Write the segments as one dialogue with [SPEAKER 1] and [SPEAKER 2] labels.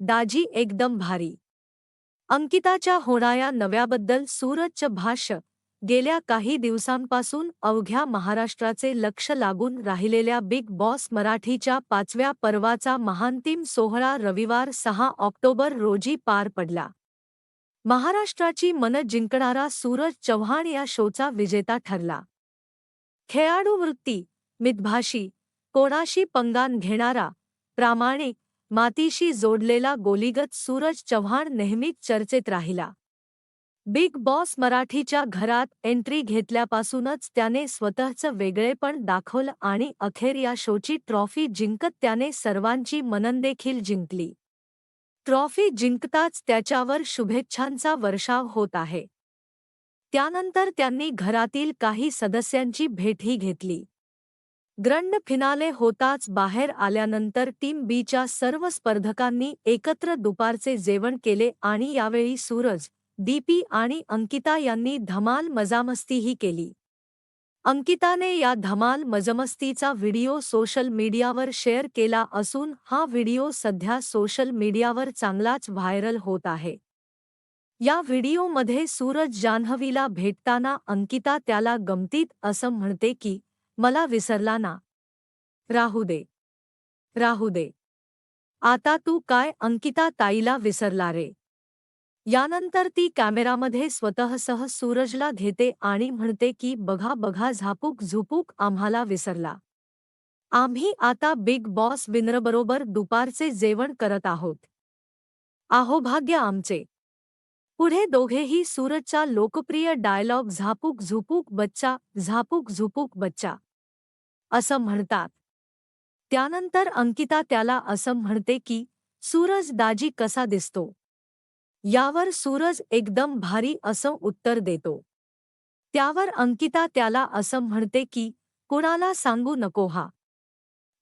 [SPEAKER 1] दाजी एकदम भारी. अंकिताच्या होणाऱ्या नव्याबद्दल सूरजचं भाष्य गेल्या काही दिवसांपासून अवघ्या महाराष्ट्राचे लक्ष लागून राहिलेल्या बिग बॉस मराठीच्या पाचव्या पर्वाचा महांतिम सोहळा रविवार सहा ऑक्टोबर रोजी पार पडला. महाराष्ट्राची मन जिंकणारा सूरज चव्हाण या शोचा विजेता ठरला. खेळाडू वृत्ती मितभाषी कोणाशी पंगान घेणारा प्रामाणिक मातीशी जोडलेला गोलीगत सूरज चव्हाण नेहमीच चर्चेत राहिला. बिग बॉस मराठीच्या घरात एंट्री घेतल्यापासूनच त्याने स्वतःचं वेगळेपण दाखवलं आणि अखेर या शोची ट्रॉफी जिंकत त्याने सर्वांची मननदेखील जिंकली. ट्रॉफी जिंकताच त्याच्यावर शुभेच्छांचा वर्षाव होत आहे. त्यानंतर त्यांनी घरातील काही सदस्यांची भेटही घेतली. ग्रंड फिनाले होताच बाहेर आल्यानंतर टीम बीच्या सर्व स्पर्धकांनी एकत्र दुपारचे जेवण केले आणि यावेळी सूरज दीपी आणि अंकिता यांनी धमाल मजामस्तीही केली. अंकिताने या धमाल मजमस्तीचा व्हिडिओ सोशल मीडियावर शेअर केला असून हा व्हिडिओ सध्या सोशल मीडियावर चांगलाच व्हायरल होत आहे. या व्हिडिओमध्ये सूरज जान्हवीला भेटताना अंकिता त्याला गमतीत असं म्हणते की मला विसरला ना. राहू दे. राहू दे. आता तू काय अंकिता ताईला विसरला रे? यानंतर ती कॅमेरामध्ये स्वतःसह सूरजला घेते आणि म्हणते की बघा बघा झापूक झुपूक आम्हाला विसरला. आम्ही आता बिग बॉस विनरबरोबर दुपारचे जेवण करत आहोत. आहो भाग्य आमचे. पुढे दोघेही सूरजचा लोकप्रिय डायलॉग झापूक झुपूक बच्चा झापूक झुपूक बच्चा. असं म्हणतात. त्यानंतर अंकिता त्याला असं म्हणते की सूरज दाजी कसा दिसतो? यावर सूरज एकदम भारी असं उत्तर देतो. त्यावर अंकिता त्याला असं म्हणते की कुणाला सांगू नको हा?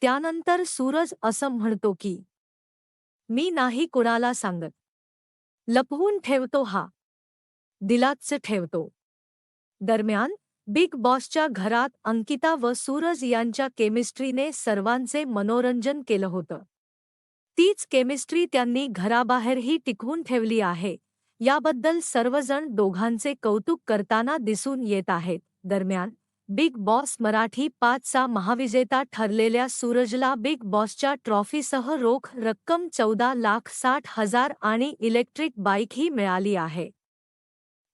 [SPEAKER 1] त्यानंतर सूरज असं म्हणतो की मी नाही कुणाला सांगत. लपवून ठेवतो हा. दिलाच ठेवतो. दरम्यान बिग बॉसच्या घरात अंकिता व सूरज यांच्या केमिस्ट्रीने सर्वांचे मनोरंजन केलं होतं. तीच केमिस्ट्री त्यांनी घराबाहेरही टिकवून ठेवली आहे. याबद्दल सर्वजण दोघांचे कौतुक करताना दिसून येत आहेत. दरम्यान बिग बॉस मराठी पाचचा महाविजेता ठरलेल्या सूरजला बिग बॉसच्या ट्रॉफीसह रोख रक्कम चौदा लाख साठ हजार आणि इलेक्ट्रिक बाईकही मिळाली आहे.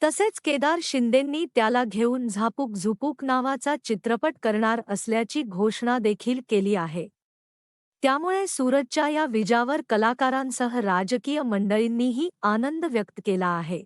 [SPEAKER 1] तसेच केदार शिंदेंनी त्याला घेऊन झापूक झुपूक नावाचा चित्रपट करणार असल्याची घोषणा देखील केली आहे. त्यामुळे सूरजच्या या विजावर कलाकारांसह राजकीय मंडळींनीही आनंद व्यक्त केला आहे.